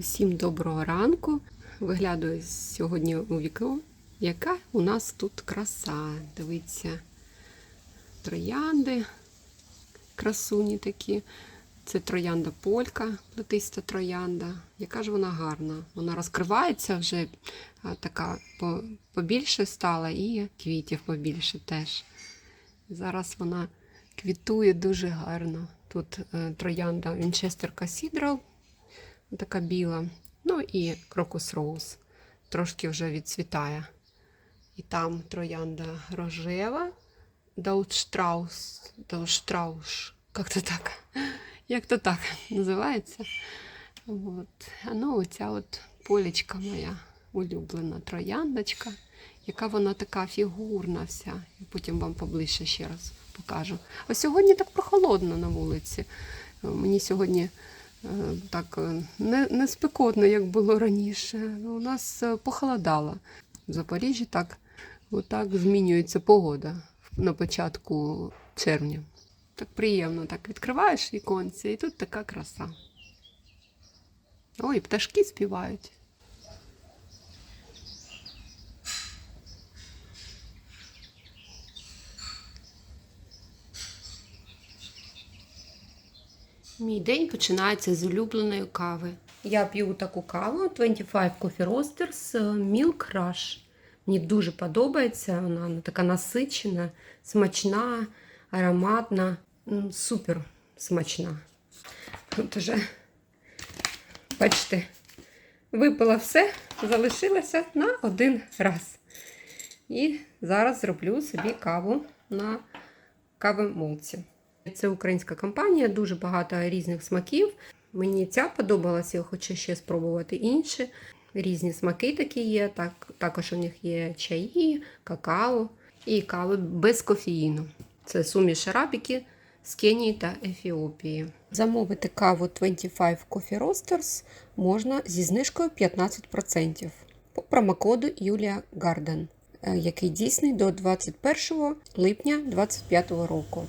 Усім доброго ранку. Виглядаю сьогодні у вікно. Яка у нас тут краса. Дивіться, троянди, красуні такі. Це троянда полька, плетиста троянда. Яка ж вона гарна. Вона розкривається вже така побільше стала, і квітів побільше теж. Зараз вона квітує дуже гарно. Тут е, троянда Вінчестер Касідрал, така біла. Ну і крокус роуз. Трошки вже відцвітає. І там троянда рожева, Даутштраус, Даутштрауш, як-то так. Як то так називається. От. А ну, оця от полічка моя улюблена трояндочка, яка вона така фігурна вся. Я потім вам поближче ще раз покажу. А сьогодні так прохолодно на вулиці. Мені сьогодні так е, не, не спекотно, як було раніше. У нас е, похолодало. В Запоріжжі так, отак змінюється погода на початку червня. Так приємно, так відкриваєш віконці, і тут така краса. Ой, пташки співають. Мій день починається з улюбленої кави. Я п'ю таку каву 25 Coffee Roasters е, Milk Rush. Мені дуже подобається. Вона, така насичена, смачна, ароматна, супер смачна. От уже, бачите, випила все, залишилася на один раз. І зараз зроблю собі каву на кавомолці. Це українська компанія, дуже багато різних смаків. Мені ця подобалася, я хочу ще спробувати інші. Різні смаки такі є. Так, також у них є чаї, какао і кави без кофеїну. Це суміш арабіки з Кенії та Ефіопії. Замовити каву 25 Coffee Roasters можна зі знижкою 15% по промокоду Юлія Гарден, е, який дійсний до 21 липня 2025 року.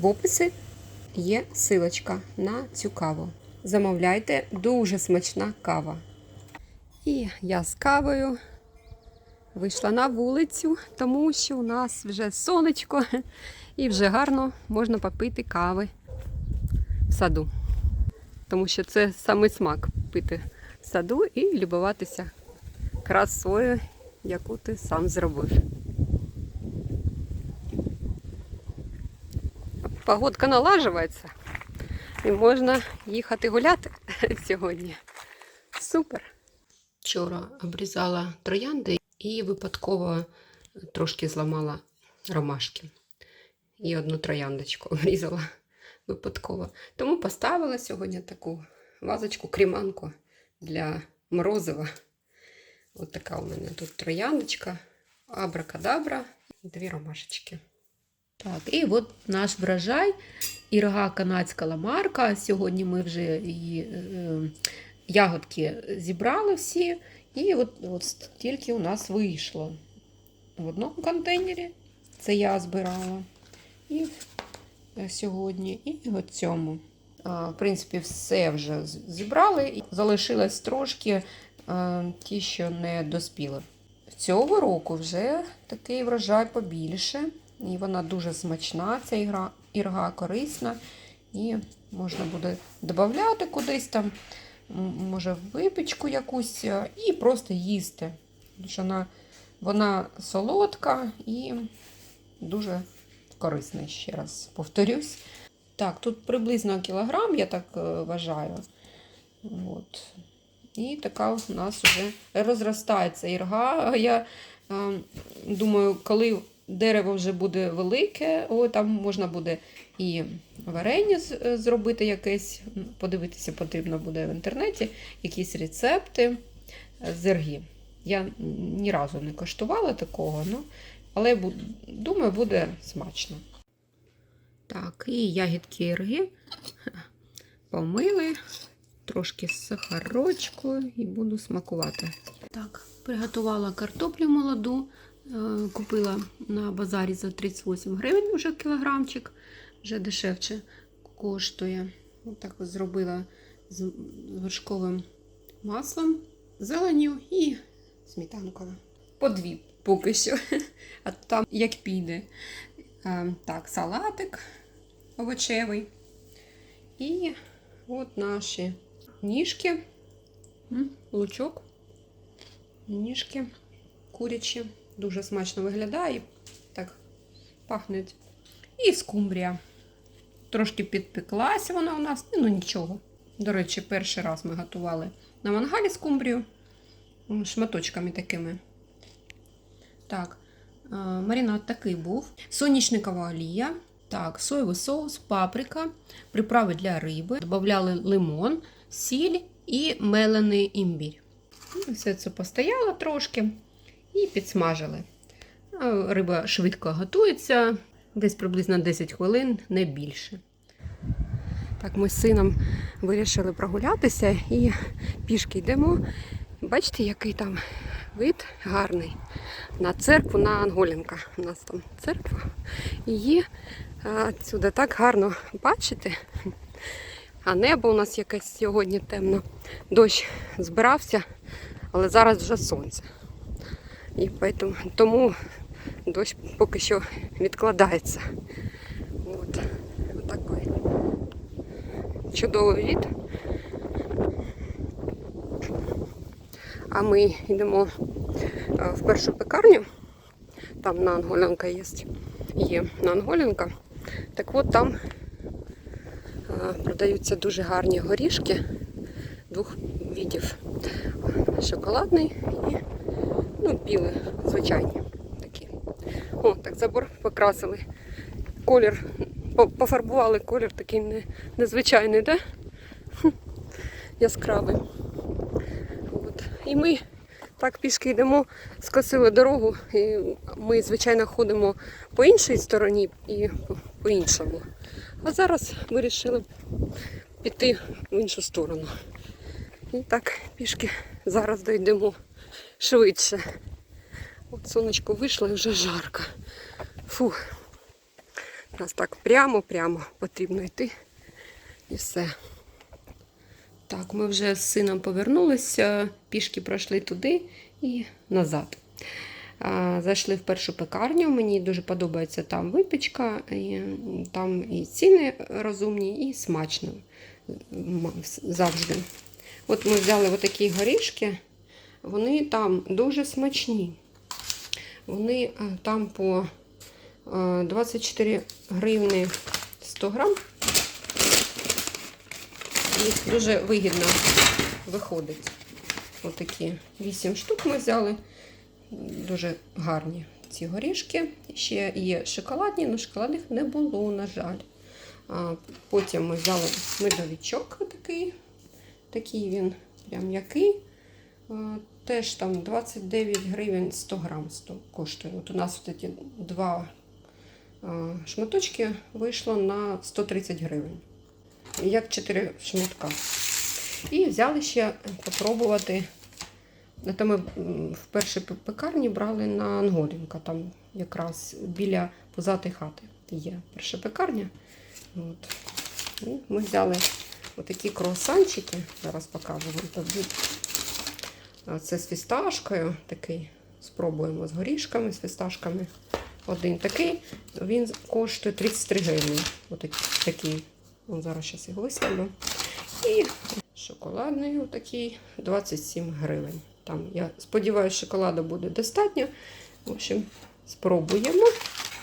В описі є силочка на цю каву. Замовляйте, дуже смачна кава. І я з кавою вийшла на вулицю, тому що у нас вже сонечко і вже гарно можна попити кави в саду. Тому що це саме смак пити в саду і любуватися красою, яку ти сам зробив. Погодка налажується і можна їхати гуляти сьогодні. Супер! Вчора обрізала троянди і випадково трошки зламала ромашки. І одну трояндочку обрізала випадково. Тому поставила сьогодні таку вазочку, кріманку для морозива. От така у мене тут трояндочка, абракадабра дві ромашечки. Так, і от наш врожай. Ірга канадська ламарка. Сьогодні ми вже її е, ягодки зібрали всі. І от, от стільки у нас вийшло. В одному контейнері це я збирала. І е, сьогодні, і в цьому. В принципі, все вже зібрали. Залишилось трошки е, ті, що не доспіли. Цього року вже такий врожай побільше. І вона дуже смачна, ця ігра, ірга корисна. І можна буде додати кудись там, може, випічку якусь, е, і просто їсти. Вона, вона солодка і дуже корисна, ще раз повторюсь. Так, тут приблизно кілограм, я так е, вважаю. От. І така у нас вже розростається ірга. Я е, думаю, коли дерево вже буде велике, о, там можна буде і варення е, зробити якесь. Подивитися потрібно буде в інтернеті, якісь рецепти е, з ірги. Я ні разу не коштувала такого, ну, але думаю, буде смачно. Так, і ягідки ірги помили, трошки з сахарочкою і буду смакувати. Так, приготувала картоплю молоду, купила на базарі за 38 гривень вже кілограмчик, вже дешевше коштує. Отак ось зробила з з вершковим маслом, зеленю і сметанкою. По дві поки що. А там як піде. Е, Так, салатик овочевий. І от наші ніжки, лучок, ніжки курячі. Дуже смачно виглядає. Так пахне. І скумбрія. Трошки підпеклася вона у нас, ну нічого. До речі, перший раз ми готували на мангалі скумбрію шматочками такими. Так, е, маринад такий був. Соняшникова олія, так, соєвий соус, паприка, приправи для риби. Добавляли лимон, сіль і мелений імбір. Ну, Все це постояло трошки і підсмажили. Риба швидко готується, десь приблизно 10 хвилин, не більше. Так, ми з сином вирішили прогулятися і пішки йдемо. Бачите, який там вид гарний. На церкву на Анголінка. У нас там церква. Її сюди так гарно бачити. А небо у нас якесь сьогодні темно. Дощ збирався, але зараз вже сонце. І поэтому, тому дощ поки що відкладається. От. Отакий чудовий від. А ми йдемо е, в першу пекарню. Там на Анголянка є. Є на Анголянка. Так от там е, продаються дуже гарні горішки двох видів. Шоколадний ну, білий, звичайні такі. О, так забор покрасили. Колір, пофарбували колір такий не, незвичайний, да? Яскравий. От. І ми так пішки йдемо, скосили дорогу, і ми, звичайно, ходимо по іншій стороні і по-іншому. А зараз вирішили піти в іншу сторону. І так пішки зараз дійдемо швидше. От сонечко вийшло і вже жарко. Фух. Нас так прямо-прямо потрібно йти. І все. Так, ми вже з сином повернулися, пішки пройшли туди і назад. Зайшли в першу пекарню. Мені дуже подобається там випічка, і там і ціни розумні, і смачно завжди. От ми взяли отакі горішки, вони там дуже смачні. Вони е, там по е, 24 гривни 100 грам. Їх дуже вигідно виходить. Отакі 8 штук ми взяли. Дуже гарні ці горішки. Ще є шоколадні, але шоколадних не було, на жаль. Потім ми взяли медовичок такий. Такий він прям м'який. А, Теж там 29 гривень 100 грам 100 коштує. От у нас от ці два шматочки вийшло на 130 гривень. Як 4 шматка. І взяли ще попробувати. Це ми в першій пекарні брали на Анголінка, там якраз біля позатої хати є перша пекарня. От. Ми взяли отакі круасанчики, зараз покажу вам Це з фісташкою такий. Спробуємо з горішками, з фісташками. Один такий, він коштує 33 гривні. Отакий. такий. Вон зараз зараз його виставлю. І шоколадний отакий 27 гривень. Там, я сподіваюся, шоколаду буде достатньо. В общем, спробуємо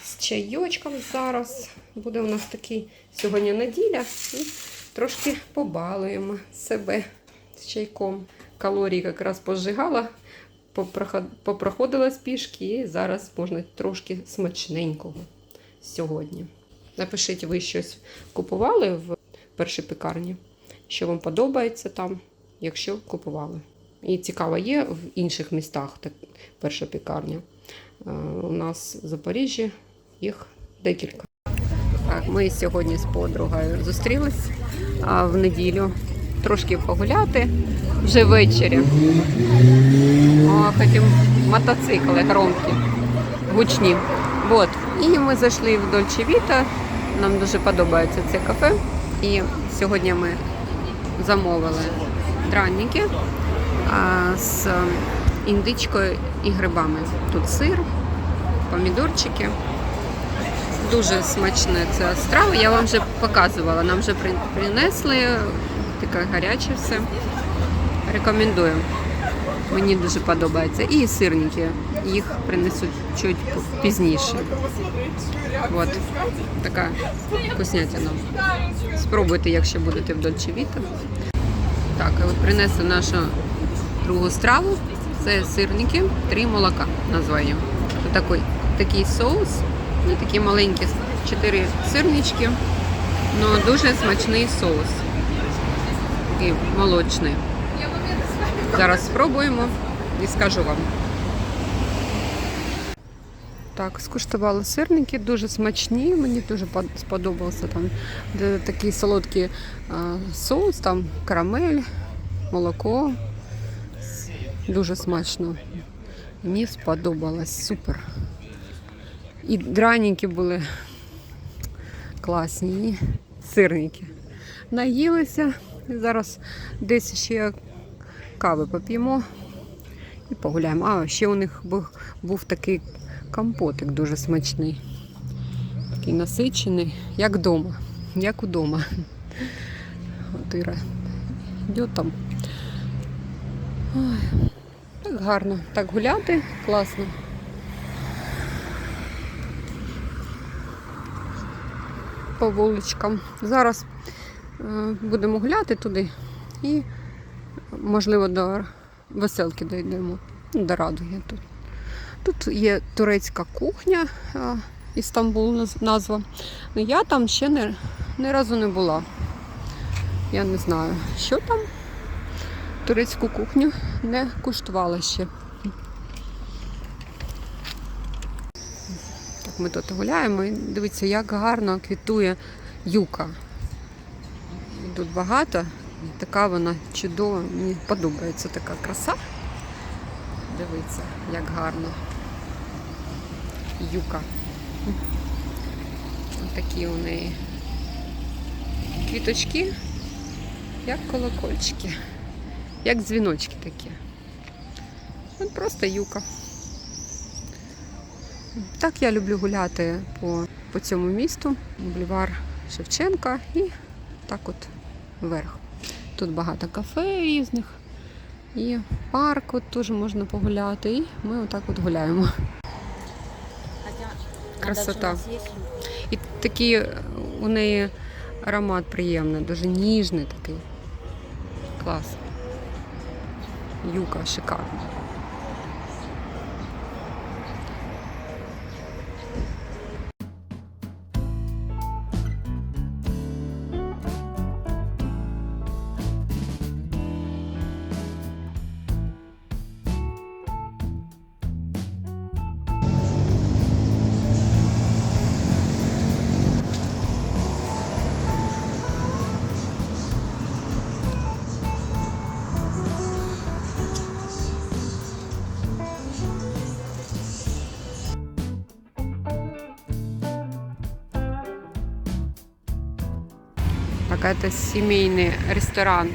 з чайочком зараз. Буде у нас такий сьогодні неділя. І трошки побалуємо себе з чайком. Калорії якраз пожигала, попроход- попроходила з пішки, і зараз можна трошки смачненького сьогодні. Напишіть, ви щось купували в першій пекарні, що вам подобається там, якщо купували. І цікаво, є в інших містах так, перша пекарня. Е, У нас в Запоріжжі їх декілька. Так, ми сьогодні з подругою зустрілись а, в неділю. Трошки погуляти вже ввечері. О, хотім мотоцикли громкі, гучні. От. І ми зайшли в Дольче Віта. Нам дуже подобається це кафе. І сьогодні ми замовили дранники з індичкою і грибами. Тут сир, помідорчики. Дуже смачна ця страва. Я вам вже показувала. Нам вже принесли таке гаряче все. Рекомендую. Мені дуже подобається. І сирники. Їх принесуть чуть пізніше. От. Така вкуснятина. Спробуйте, якщо будете в Дольче Віта. Так, от принесли нашу другу страву. Це сирники, три молока назваю. Такий, такий соус і такі маленькі чотири сирнички. Ну дуже смачний соус. Такий молочний. Зараз спробуємо і скажу вам. Так, скуштувала сирники, дуже смачні, мені дуже сподобався там такий солодкий соус, там карамель, молоко. Дуже смачно. Мені сподобалось, супер. І драники були класні, і сирники. Наїлися. І зараз десь ще кави поп'ємо і погуляємо. А, ще у них був, був такий компотик дуже смачний. Такий насичений, як вдома, як удома. От Іра йде там. Ой, так гарно. Так гуляти, класно. По вуличкам. Зараз будемо гуляти туди і, можливо, до веселки дійдемо. Ну, До Радуги тут. Тут є турецька кухня, Істамбул назва. Ну, я там ще не, ні разу не була. Я не знаю, що там. Турецьку кухню не куштувала ще. Так, ми тут гуляємо і дивіться, як гарно квітує юка. Тут багато, і така вона чудова. Мені подобається така краса. Дивіться, як гарно. Юка. Ось такі у неї квіточки, як колокольчики, як дзвіночки такі. От просто юка. Так я люблю гуляти по, по цьому місту. Бульвар Шевченка і так от вверх. Тут багато кафе різних. І парк от теж можна погуляти. І ми отак от гуляємо. Красота. І такий е, у неї аромат приємний, дуже ніжний такий. Клас. Юка шикарна. Это сімейний ресторан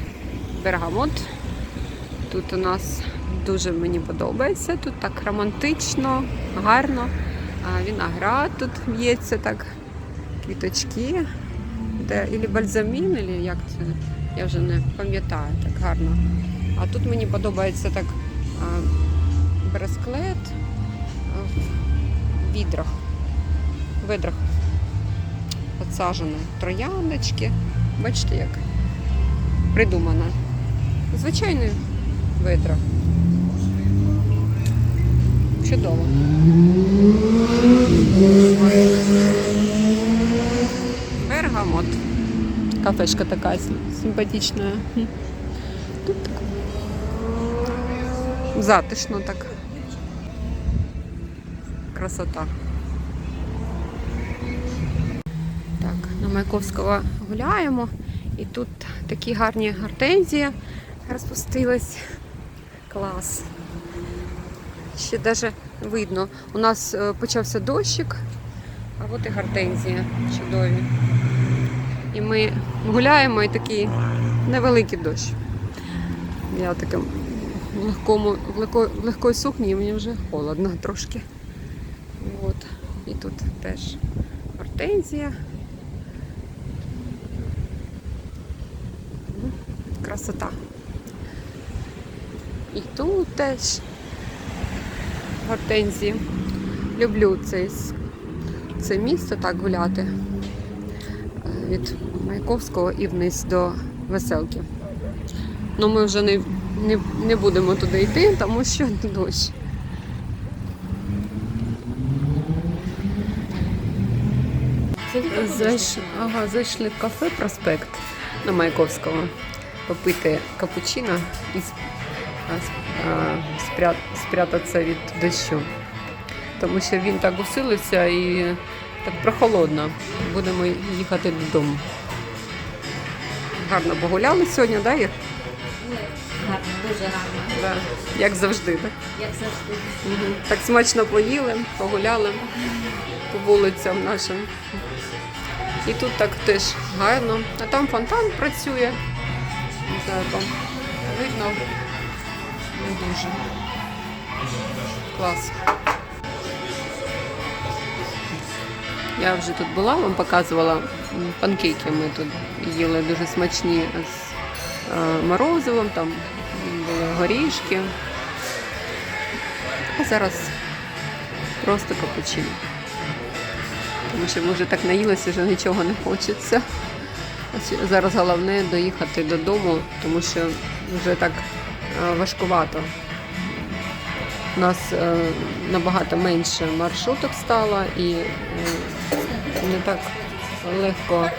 Бергамот. Тут у нас дуже мені подобається. Тут так романтично, гарно. А, Виноград тут в'ється так, квіточки. Де, ілі бальзамін, ілі як це, я вже не пам'ятаю, так гарно. А тут мені подобається так бресклет в відрах, в ведрах підсаджені трояндочки. Бачите, як придумано. Звичайне ведра. Чудово. Бергамот. Кафешка така симпатична. Тут так затишно так. Красота. Маяковського гуляємо. І тут такі гарні гортензії розпустились. Клас. Ще навіть видно. У нас е, почався дощик, а от і гортензії чудові. І ми гуляємо і такий невеликий дощ. Я таким в легкому, в, легко, в легкої сукні мені вже холодно трошки. От. І тут теж гортензія. Ну, Красота. І тут теж гортензії. Люблю цей, це місто так гуляти е, від Маяковського і вниз до веселки. Ну ми вже не, не, не будемо туди йти, тому що дощ. Зайш... Ага, зайшли в кафе Проспект на Маяковського попити капучино і спрятатися від дощу. Тому що він так усилився і так прохолодно. Будемо їхати додому. Гарно погуляли сьогодні, да, Ір? Гарно, дуже гарно, Да. Як завжди, так? як завжди. Мгм. Так смачно поїли, погуляли по вулицям нашим. І тут так теж гарно. А там фонтан працює. Не там видно. Не дуже. Клас. Я вже тут була, вам показувала панкейки. Ми тут їли дуже смачні з е, морозивом, там були горішки. А зараз просто капучино. Тому що ми вже так наїлися, що нічого не хочеться. Зараз головне доїхати додому, тому що вже так е, важкувато. У нас е, набагато менше маршруток стало і е, не так легко